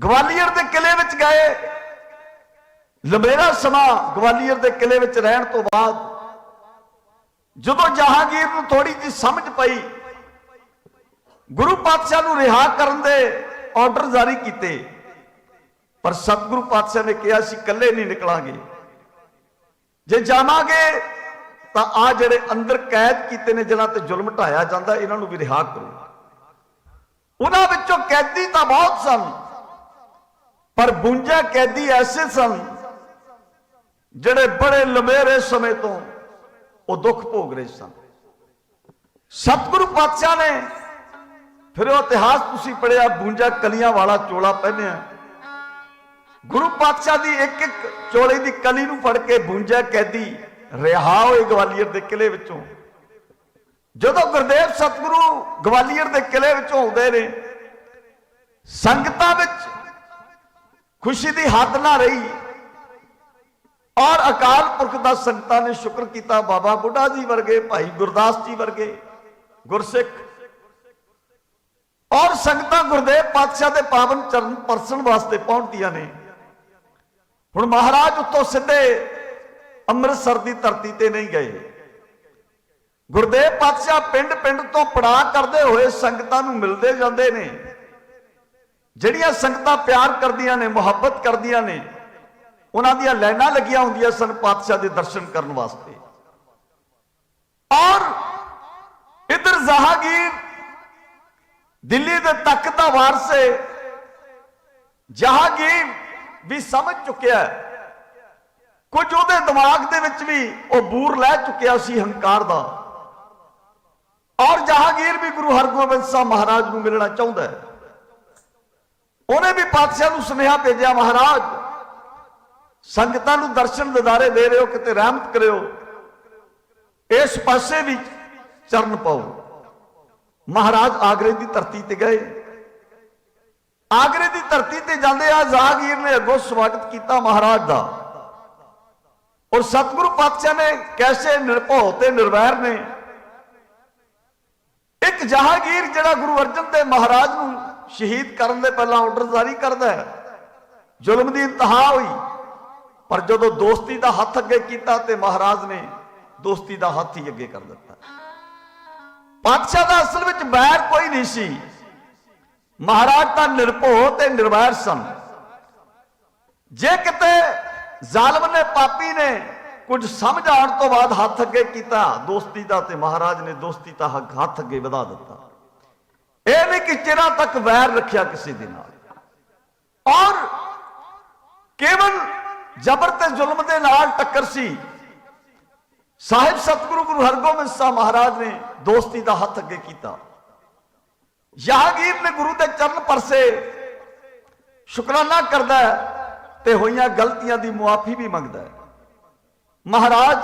ਗਵਾਲੀਅਰ ਦੇ ਕਿਲੇ ਵਿੱਚ ਗਏ ਲੰਬੇਰਾ ਸਮਾਂ ਗਵਾਲੀਅਰ ਦੇ ਕਿਲੇ ਵਿੱਚ ਰਹਿਣ ਤੋਂ ਬਾਅਦ ਜਦੋਂ ਜਹਾਂਗੀਰ ਨੂੰ ਥੋੜੀ ਜਿਹੀ ਸਮਝ ਪਈ ਗੁਰੂ ਪਾਤਸ਼ਾਹ ਨੂੰ ਰਿਹਾ ਕਰਨ ਦੇ ਆਰਡਰ ਜਾਰੀ ਕੀਤੇ ਪਰ ਸਤਿਗੁਰੂ ਪਾਤਸ਼ਾਹ ਨੇ ਕਿਹਾ ਸੀ ਇਕੱਲੇ ਨਹੀਂ ਨਿਕਲਾਂਗੇ ਜੇ ਜਾਵਾਂਗੇ ਤਾਂ ਆ ਜਿਹੜੇ ਅੰਦਰ ਕੈਦ ਕੀਤੇ ਨੇ ਜਿਨ੍ਹਾਂ ਤੇ ਜ਼ੁਲਮ ਢਾਇਆ ਜਾਂਦਾ ਇਹਨਾਂ ਨੂੰ ਵੀ ਰਿਹਾ ਕਰੋ ਉਹਨਾਂ ਵਿੱਚੋਂ ਕੈਦੀ ਤਾਂ ਬਹੁਤ ਸਨ ਪਰ 52 ਕੈਦੀ ਐਸੇ ਸਨ ਜਿਹੜੇ ਬੜੇ ਲੰਮੇਰੇ ਸਮੇਂ ਤੋਂ ਉਹ ਦੁੱਖ ਭੋਗ ਰਹੇ ਸਨ। ਸਤਿਗੁਰੂ ਪਾਤਸ਼ਾਹ ਨੇ ਫਿਰ ਉਹ ਇਤਿਹਾਸ ਤੁਸੀਂ ਪੜਿਆ 52 ਕਲੀਆਂ ਵਾਲਾ ਚੋਲਾ ਪਹਿਨਿਆ। ਗੁਰੂ ਪਾਤਸ਼ਾਹ ਦੀ ਇੱਕ ਇੱਕ ਚੋਲੇ ਦੀ ਕਲੀ ਨੂੰ ਫੜ ਕੇ 52 ਕੈਦੀ ਰਿਹਾ ਹੋਏ ਗਵਾਲੀਅਰ ਦੇ ਕਿਲੇ ਵਿੱਚੋਂ। ਜਦੋਂ ਗੁਰਦੇਵ ਸਤਿਗੁਰੂ ਗਵਾਲੀਅਰ ਦੇ ਕਿਲੇ ਵਿੱਚੋਂ ਆਉਂਦੇ ਨੇ, ਸੰਗਤਾਂ ਵਿੱਚ ਖੁਸ਼ੀ ਦੀ ਹੱਦ ਨਾ ਰਹੀ। ਔਰ ਅਕਾਲ ਪੁਰਖ ਦਾ ਸੰਗਤਾਂ ਨੇ ਸ਼ੁਕਰ ਕੀਤਾ ਬਾਬਾ ਬੁੱਢਾ ਜੀ ਵਰਗੇ, ਭਾਈ ਗੁਰਦਾਸ ਜੀ ਵਰਗੇ, ਗੁਰਸਿੱਖ। ਔਰ ਸੰਗਤਾਂ ਗੁਰਦੇਵ ਪਾਤਸ਼ਾਹ ਦੇ ਪਾਵਨ ਚਰਨ ਪਰਸਣ ਵਾਸਤੇ ਪਹੁੰਚਦੀਆਂ ਨੇ। ਹੁਣ ਮਹਾਰਾਜ ਉੱਤੋਂ ਸਿੱਧੇ ਅੰਮ੍ਰਿਤਸਰ ਦੀ ਧਰਤੀ ਤੇ ਨਹੀਂ ਗਏ। ਗੁਰਦੇਵ ਪਾਤਸ਼ਾਹ ਪਿੰਡ ਪਿੰਡ ਤੋਂ ਪੜਾ ਕਰਦੇ ਹੋਏ ਸੰਗਤਾਂ ਨੂੰ ਮਿਲਦੇ ਜਾਂਦੇ ਨੇ। ਜਿਹੜੀਆਂ ਸੰਗਤਾਂ ਪਿਆਰ ਕਰਦੀਆਂ ਨੇ, ਮੁਹੱਬਤ ਕਰਦੀਆਂ ਨੇ, ਉਹਨਾਂ ਦੀਆਂ ਲਾਈਨਾਂ ਲੱਗੀਆਂ ਹੁੰਦੀਆਂ ਸਨ ਪਾਤਸ਼ਾਹ ਦੇ ਦਰਸ਼ਨ ਕਰਨ ਵਾਸਤੇ। ਔਰ ਇਧਰ ਜਹਾਂਗੀਰ ਦਿੱਲੀ ਦੇ ਤਖਤ ਦਾ ਵਾਰਸ ਹੈ ਜਹਾਂਗੀਰ ਵੀ ਸਮਝ ਚੁੱਕਿਆ ਹੈ। ਕੁਝ ਉਹਦੇ ਦਿਮਾਗ ਦੇ ਵਿੱਚ ਵੀ ਉਹ ਬੂਰ ਲੈ ਚੁੱਕਿਆ ਸੀ ਹੰਕਾਰ ਦਾ। ਔਰ ਜਹਾਂਗੀਰ ਵੀ ਗੁਰੂ ਹਰਗੋਬਿੰਦ ਸਾਹਿਬ ਮਹਾਰਾਜ ਨੂੰ ਮਿਲਣਾ ਚਾਹੁੰਦਾ ਹੈ। ਉਹਨੇ ਵੀ ਪਾਤਸ਼ਾਹ ਨੂੰ ਸੁਨੇਹਾ ਭੇਜਿਆ, ਮਹਾਰਾਜ, ਸੰਗਤਾਂ ਨੂੰ ਦਰਸ਼ਨ ਦਿਦਾਰੇ ਦੇ ਰਹੇ ਹੋ, ਕਿਤੇ ਰਹਿਮਤ ਕਰਿਓ। ਇਸ ਪਾਸੇ ਵੀ ਚਰਨ ਪਾਓ। ਮਹਾਰਾਜ ਆਗਰੇ ਦੀ ਧਰਤੀ ਤੇ ਗਏ। ਆਗਰੇ ਦੀ ਧਰਤੀ ਤੇ ਜਾਂਦੇ ਆ, ਜਾਗੀਰ ਨੇ ਅੱਗੋਂ ਸਵਾਗਤ ਕੀਤਾ ਮਹਾਰਾਜ ਦਾ। ਔਰ ਸਤਿਗੁਰੂ ਪਾਤਸ਼ਾਹ ਨੇ ਕੈਸੇ ਨਿਰਭਉ ਤੇ ਨਿਰਵੈਰ ਨੇ ਇੱਕ ਜਹਾਂਗੀਰ ਜਿਹੜਾ ਗੁਰੂ ਅਰਜਨ ਦੇਵ ਮਹਾਰਾਜ ਨੂੰ ਸ਼ਹੀਦ ਕਰਨ ਦੇ ਪਹਿਲਾਂ ਆਰਡਰ ਜਾਰੀ ਕਰਦਾ ਹੈ, ਜ਼ੁਲਮ ਦੀ ਇੰਤਹਾ ਹੋਈ, ਪਰ ਜਦੋਂ ਦੋਸਤੀ ਦਾ ਹੱਥ ਅੱਗੇ ਕੀਤਾ ਤੇ ਮਹਾਰਾਜ ਨੇ ਦੋਸਤੀ ਦਾ ਹੱਥ ਹੀ ਅੱਗੇ ਕਰ ਦਿੱਤਾ। ਪਾਤਸ਼ਾਹ ਦਾ ਅਸਲ ਵਿੱਚ ਬੈਰ ਕੋਈ ਨਹੀਂ ਸੀ। ਮਹਾਰਾਜ ਤਾਂ ਨਿਰਭਉ ਤੇ ਨਿਰਵੈਰ ਸਨ। ਜੇ ਕਿਤੇ ਜ਼ਾਲਮ ਨੇ, ਪਾਪੀ ਨੇ ਕੁਝ ਸਮਝ ਆਉਣ ਤੋਂ ਬਾਅਦ ਹੱਥ ਅੱਗੇ ਕੀਤਾ, ਦੋਸਤੀ ਦਾ ਤੇ ਮਹਾਰਾਜ ਨੇ ਦੋਸਤੀ ਦਾ ਹੱਕ- ਹੱਥ ਅੱਗੇ ਵਧਾ ਦਿੱਤਾ। ਇਹ ਨਹੀਂ ਕਿ ਚਿਰਾਂ ਤੱਕ ਵੈਰ ਰੱਖਿਆ ਕਿਸੇ ਦੇ ਨਾਲ। ਔਰ ਕੇਵਲ ਜ਼ਬਰ ਤੇ ਜ਼ੁਲਮ ਦੇ ਨਾਲ ਟੱਕਰ ਸੀ। ਸਾਹਿਬ ਸਤਿਗੁਰੂ ਗੁਰੂ ਹਰਗੋਬਿੰਦ ਸਾਹਿਬ ਮਹਾਰਾਜ ਨੇ ਦੋਸਤੀ ਦਾ ਹੱਥ ਅੱਗੇ ਕੀਤਾ। ਯਾਗੀਰ ਨੇ ਗੁਰੂ ਦੇ ਚਰਨ ਪਰਸੇ ਸ਼ੁਕਰਾਨਾ ਕਰਦਾ ਤੇ ਹੋਈਆਂ ਗਲਤੀਆਂ ਦੀ ਮੁਆਫੀ ਵੀ ਮੰਗਦਾ ਹੈ। ਮਹਾਰਾਜ,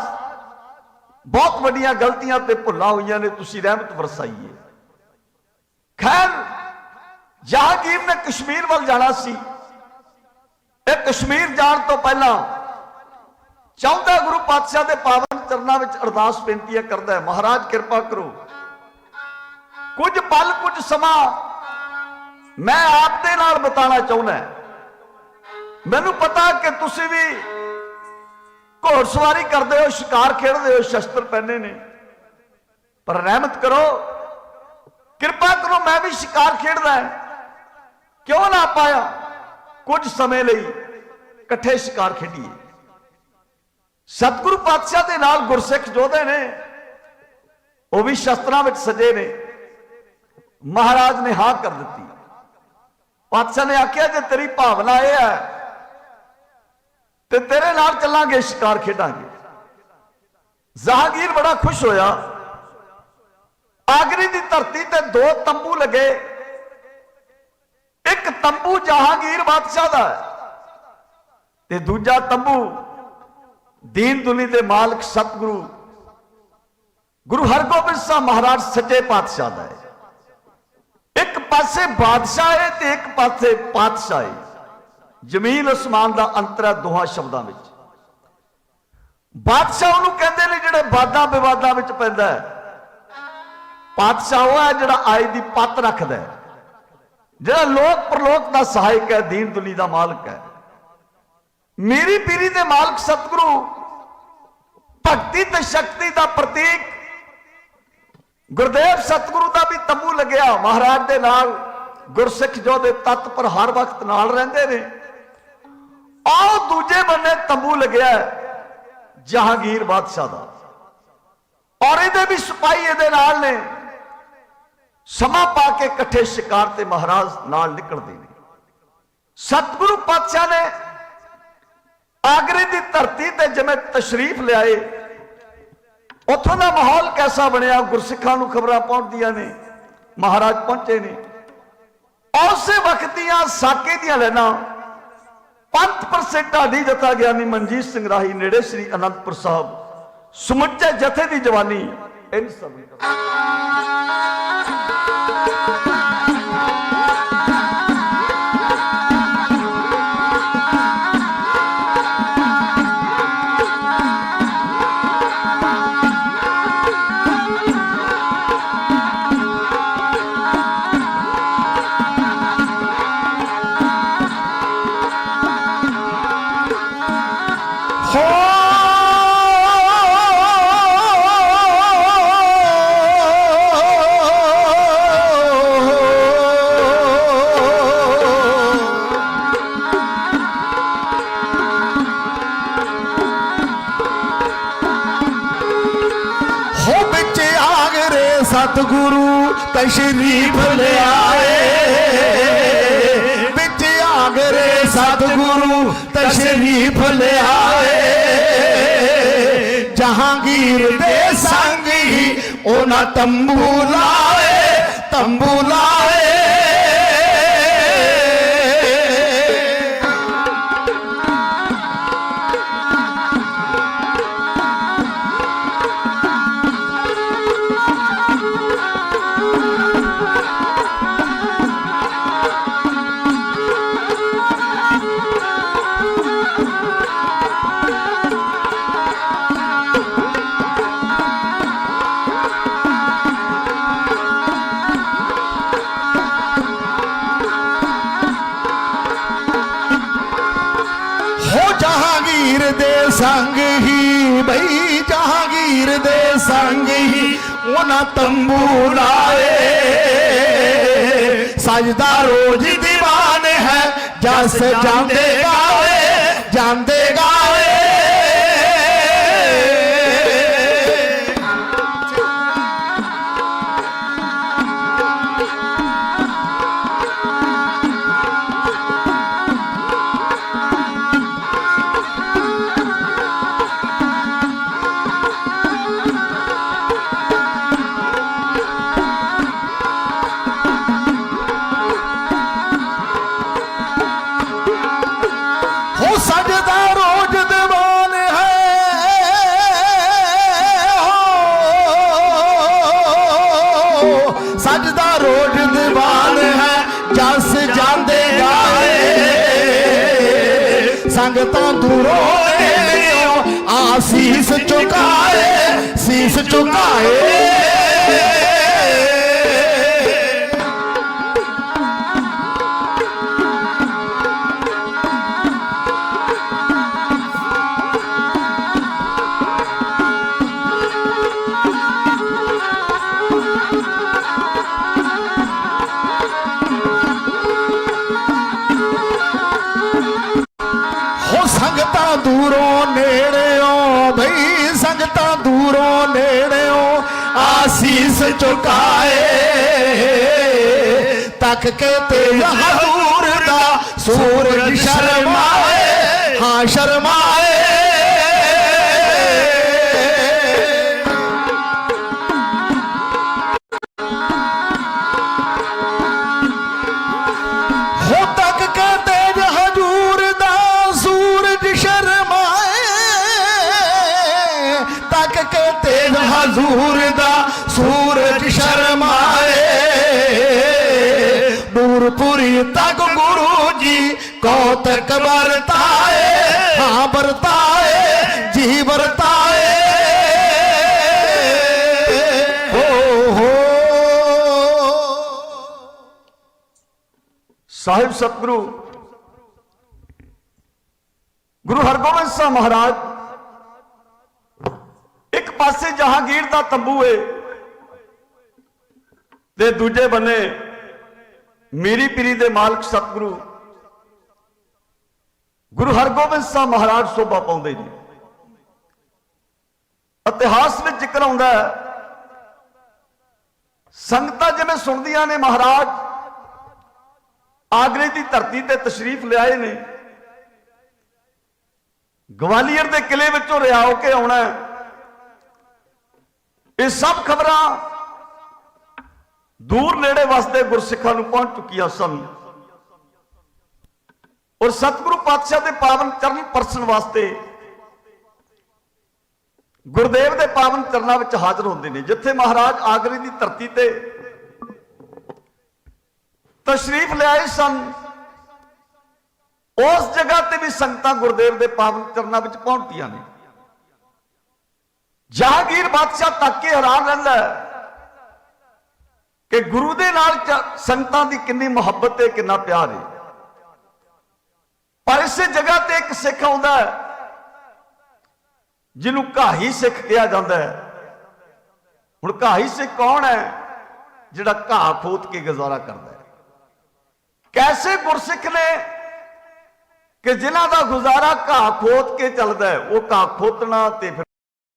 ਬਹੁਤ ਵੱਡੀਆਂ ਗਲਤੀਆਂ ਤੇ ਭੁੱਲਾਂ ਹੋਈਆਂ ਨੇ, ਤੁਸੀਂ ਰਹਿਮਤ ਵਰਸਾਈਏ। ਖੈਰ, ਜਹਾਂਗੀਰ ਨੇ ਕਸ਼ਮੀਰ ਵੱਲ ਜਾਣਾ ਸੀ। ਇਹ ਕਸ਼ਮੀਰ ਜਾਣ ਤੋਂ ਪਹਿਲਾਂ ਚਾਹੁੰਦਾ ਗੁਰੂ ਪਾਤਸ਼ਾਹ ਦੇ ਪਾਵਨ ਚਰਨਾਂ ਵਿੱਚ ਅਰਦਾਸ ਬੇਨਤੀਆਂ ਕਰਦਾ ਹੈ, ਮਹਾਰਾਜ ਕਿਰਪਾ ਕਰੋ। ਕੁਝ ਪਲ, ਕੁਝ ਸਮਾਂ ਮੈਂ ਆਪ ਦੇ ਨਾਲ ਬਤਾਣਾ ਚਾਹੁੰਦਾ ਮੈਨੂੰ ਪਤਾ ਕਿ ਤੁਸੀਂ ਵੀ ਘੋੜਸਵਾਰੀ ਕਰਦੇ ਹੋ, ਸ਼ਿਕਾਰ ਖੇਡਦੇ ਹੋ, ਸ਼ਸਤਰ ਪਹਿਨੇ ਨੇ। ਪਰ ਰਹਿਮਤ ਕਰੋ, ਕਿਰਪਾ ਕਰੋ, ਮੈਂ ਵੀ ਸ਼ਿਕਾਰ ਖੇਡਦਾ ਕਿਉਂ ਨਾ ਪਾਇਆ? ਕੁਝ ਸਮੇਂ ਲਈ ਇਕੱਠੇ ਸ਼ਿਕਾਰ ਖੇਡੀਏ। ਸਤਿਗੁਰੂ ਪਾਤਸ਼ਾਹ ਦੇ ਨਾਲ ਗੁਰਸਿੱਖ ਜੋਧੇ ਨੇ, ਉਹ ਵੀ ਸ਼ਸਤਰਾਂ ਵਿੱਚ ਸਜੇ ਨੇ। ਮਹਾਰਾਜ ਨੇ ਹਾਂ ਕਰ ਦਿੱਤੀ। ਪਾਤਸ਼ਾਹ ਨੇ ਆਖਿਆ ਜੇ ਤੇਰੀ ਭਾਵਨਾ ਇਹ ਹੈ ਤੇ ਤੇਰੇ ਨਾਲ ਚੱਲਾਂਗੇ, ਸ਼ਿਕਾਰ ਖੇਡਾਂਗੇ। ਜਹਾਂਗੀਰ ਬੜਾ ਖੁਸ਼ ਹੋਇਆ। ਆਗਰੀ ਦੀ ਧਰਤੀ ਤੇ ਦੋ ਤੰਬੂ ਲੱਗੇ। ਇੱਕ ਤੰਬੂ ਜਹਾਂਗੀਰ ਬਾਦਸ਼ਾਹ ਦਾ ਤੇ ਦੂਜਾ ਤੰਬੂ ਦੀਨ ਦੁਨੀ ਦੇ ਮਾਲਕ ਸਤਿਗੁਰੂ, ਗੁਰੂ ਹਰਗੋਬਿੰਦ ਸਾਹਿਬ ਮਹਾਰਾਜ ਸੱਚੇ ਪਾਤਸ਼ਾਹ ਦਾ ਹੈ। ਇੱਕ ਪਾਸੇ ਬਾਦਸ਼ਾਹ ਹੈ ਤੇ ਇੱਕ ਪਾਸੇ ਪਾਤਸ਼ਾਹ ਹੈ। ਜ਼ਮੀਨ ਅਸਮਾਨ ਦਾ ਅੰਤਰ ਹੈ ਦੋਹਾਂ ਸ਼ਬਦਾਂ ਵਿੱਚ। ਬਾਦਸ਼ਾਹ ਉਹਨੂੰ ਕਹਿੰਦੇ ਨੇ ਜਿਹੜੇ ਵਾਦਾਂ ਵਿਵਾਦਾਂ ਵਿੱਚ ਪੈਂਦਾ ਹੈ। ਪਾਤਸ਼ਾਹ ਉਹ ਹੈ ਜਿਹੜਾ ਆਏ ਦੀ ਪੱਤ ਰੱਖਦਾ ਹੈ। ਜਿਹੜਾ ਲੋਕ ਪ੍ਰਲੋਕ ਦਾ ਸਹਾਇਕ ਹੈ, ਦੀਨ ਦੁਨੀ ਦਾ ਮਾਲਕ ਹੈ। ਮੇਰੀ ਪੀਰੀ ਦੇ ਮਾਲਕ ਸਤਿਗੁਰੂ, ਭਗਤੀ ਤੇ ਸ਼ਕਤੀ ਦਾ ਪ੍ਰਤੀਕ। ਗੁਰਦੇਵ ਸਤਿਗੁਰੂ ਦਾ ਵੀ ਤੰਬੂ ਲੱਗਿਆ, ਮਹਾਰਾਜ ਦੇ ਨਾਲ ਗੁਰਸਿੱਖ ਜੋ ਦੇ ਤਤ ਪਰ ਹਰ ਵਕਤ ਨਾਲ ਰਹਿੰਦੇ ਨੇ। ਆਓ ਦੂਜੇ ਬੰਨੇ ਤੰਬੂ ਲੱਗਿਆ ਜਹਾਂਗੀਰ ਬਾਦਸ਼ਾਹ ਦਾ। ਔਰ ਇਹਦੇ ਵੀ ਸਿਪਾਹੀ ਇਹਦੇ ਨਾਲ ਨੇ। ਸਮਾਂ ਪਾ ਕੇ ਇਕੱਠੇ ਸ਼ਿਕਾਰ ਤੇ ਮਹਾਰਾਜ ਨਾਲ ਨਿਕਲਦੇ ਨੇ। ਸਤਿਗੁਰੂ ਪਾਤਸ਼ਾਹ ਨੇ ਆਗਰੇ ਦੀ ਧਰਤੀ ਤੇ ਜਿਵੇਂ ਤਸ਼ਰੀਫ ਲਿਆਏ, ਉੱਥੋਂ ਦਾ ਮਾਹੌਲ ਕੈਸਾ ਬਣਿਆ, ਗੁਰਸਿੱਖਾਂ ਨੂੰ ਖਬਰਾਂ ਪਹੁੰਚਦੀਆਂ ਨੇ, ਮਹਾਰਾਜ ਪਹੁੰਚੇ ਨੇ। ਉਸੇ ਵਕਤ ਦੀਆਂ ਸਾਕੇ ਦੀਆਂ ਲੈਣਾ ਪੰਥ ਪ੍ਰਸੇ ਢਾਡੀ ਜਥਾ ਗਿਆਨੀ ਮਨਜੀਤ ਸਿੰਘ ਰਾਹੀ ਨੇੜੇ ਸ੍ਰੀ ਅਨੰਦਪੁਰ ਸਾਹਿਬ। ਸਮੁੱਚੇ ਜਥੇ ਦੀ ਜਵਾਨੀ ਇਨ ਸਭ ਨੇ ਸਤਿਗੁਰੂ ਤਸ਼ਰੀਫ ਲਿਆਏ ਵਿੱਚ ਆਗਰੇ ਸਤਿਗੁਰੂ ਤਸ਼ਰੀਫ ਲਿਆਏ ਜਹਾਂਗੀਰ ਦੇ ਸੰਗ ਹੀ ਉਹਨਾਂ ਤੰਬੂ ਲਾਏ ਤੰਬੂ ਲਾਏ। ਸੰਗ ਹੀ ਬਈ ਜਹਾਂਗੀਰ ਦੇ ਸੰਗ ਹੀ ਉਹਨਾਂ ਤੰਬੂ ਲਾਏ। ਸਜਦਾ ਰੋਜ਼ ਦੀਵਾਨ ਹੈ, ਜਸ ਜਾਂਦੇ ਗਾਵੇ ਜਾਂਦੇ ਸਜਦਾ ਰੋਜ਼ ਦੀਵਾਨ ਹੈ ਜਸ ਜਾਂਦੇ ਗਾਏ। ਸੰਗਤਾਂ ਦੂਰੋਂ ਨੇੜਿਓਂ ਆਸੀਸ ਚੁਕਾਏ ਸੀਸ ਚੁਕਾਏ। ਆਸੀਸ ਝੁਕਾਏ ਤੱਕ ਕੇ ਤੇ ਹਜ਼ੂਰ ਦਾ ਸੂਰਜ ਸ਼ਰਮਾਏ, ਹਾਂ ਸ਼ਰਮਾਏ। ਹੋ ਤੱਕ ਕੇ ਤੇਜ ਹਜੂਰ ਦਾ ਨੂਰਪੁਰੀ ਤੱਕ ਗੁਰੂ ਜੀ ਕੌਤਕ ਵਰਤਾਏ, ਹਾਂ ਵਰਤਾਏ, ਜੀ ਵਰਤਾਏ। ਹੋ ਹੋ। ਸਾਹਿਬ ਸਤਿਗੁਰੂ, ਗੁਰੂ ਹਰਗੋਬਿੰਦ ਸਾਹਿਬ ਮਹਾਰਾਜ, ਇੱਕ ਪਾਸੇ ਜਹਾਂਗੀਰ ਦਾ ਤੰਬੂ ਏ, ਤੇ ਦੂਜੇ ਬੰਨੇ ਮੀਰੀ ਪੀਰੀ ਦੇ ਮਾਲਕ ਸਤਿਗੁਰੂ ਗੁਰੂ ਹਰਗੋਬਿੰਦ ਸਾਹਿਬ ਮਹਾਰਾਜ ਸੋਭਾ ਪਾਉਂਦੇ ਜੀ ਇਤਿਹਾਸ ਵਿੱਚ ਜ਼ਿਕਰ ਆਉਂਦਾ ਹੈ ਸੰਗਤਾਂ ਜਿਵੇਂ ਸੁਣਦੀਆਂ ਨੇ ਮਹਾਰਾਜ ਆਗਰੇ ਦੀ ਧਰਤੀ ਤੇ ਤਸ਼ਰੀਫ ਲਿਆਏ ਨੇ ਗਵਾਲੀਅਰ ਦੇ ਕਿਲੇ ਵਿੱਚੋਂ ਰਿਹਾ ਹੋ ਕੇ ਆਉਣਾ ਇਹ ਸਭ ਖਬਰਾਂ ਦੂਰ ਨੇੜੇ ਵਾਸਤੇ ਗੁਰਸਿੱਖਾਂ ਨੂੰ ਪਹੁੰਚ ਚੁੱਕੀਆਂ ਸਨ। ਔਰ ਸਤਿਗੁਰੂ ਪਾਤਸ਼ਾਹ ਦੇ ਪਾਵਨ ਚਰਨ ਪਰਸਨ ਵਾਸਤੇ ਗੁਰਦੇਵ ਦੇ ਪਾਵਨ ਚਰਨਾਂ ਵਿੱਚ ਹਾਜ਼ਰ ਹੁੰਦੇ ਨੇ। ਜਿੱਥੇ ਮਹਾਰਾਜ ਆਗਰੇ ਦੀ ਧਰਤੀ ਤੇ ਤਸ਼ਰੀਫ ਲਿਆਏ ਸਨ, ਉਸ ਜਗ੍ਹਾ ਤੇ ਵੀ ਸੰਗਤਾਂ ਗੁਰਦੇਵ ਦੇ ਪਾਵਨ ਚਰਨਾਂ ਵਿੱਚ ਪਹੁੰਚਦੀਆਂ ਨੇ। ਜਹਾਂਗੀਰ ਬਾਦਸ਼ਾਹ ਤੱਕ ਕੇ ਹੈਰਾਨ ਰਹਿੰਦਾ ਹੈ ਕਿ ਗੁਰੂ ਦੇ ਨਾਲ ਚ- ਸੰਗਤਾਂ ਦੀ ਕਿੰਨੀ ਮੁਹੱਬਤ ਤੇ ਕਿੰਨਾ ਪਿਆਰ ਹੈ ਪਰ ਇਸੇ ਜਗ੍ਹਾ ਤੇ ਇੱਕ ਸਿੱਖ ਆਉਂਦਾ ਹੈ, ਜਿਹਨੂੰ ਘਾਹੀ ਸਿੱਖ ਕਿਹਾ ਜਾਂਦਾ ਹੈ। ਹੁਣ ਘਾਹੀ ਸਿੱਖ ਕੌਣ ਹੈ, ਜਿਹੜਾ ਘਾਹ ਖੋਤ ਕੇ ਗੁਜ਼ਾਰਾ ਕਰਦਾ ਹੈ? ਕੈਸੇ ਗੁਰਸਿੱਖ ਨੇ ਕਿ ਜਿਨ੍ਹਾਂ ਦਾ ਗੁਜ਼ਾਰਾ ਘਾਹ ਖੋਤ ਕੇ ਚੱਲਦਾ ਹੈ, ਉਹ ਘਾਹ ਖੋਤਣਾ ਤੇ ਫਿਰ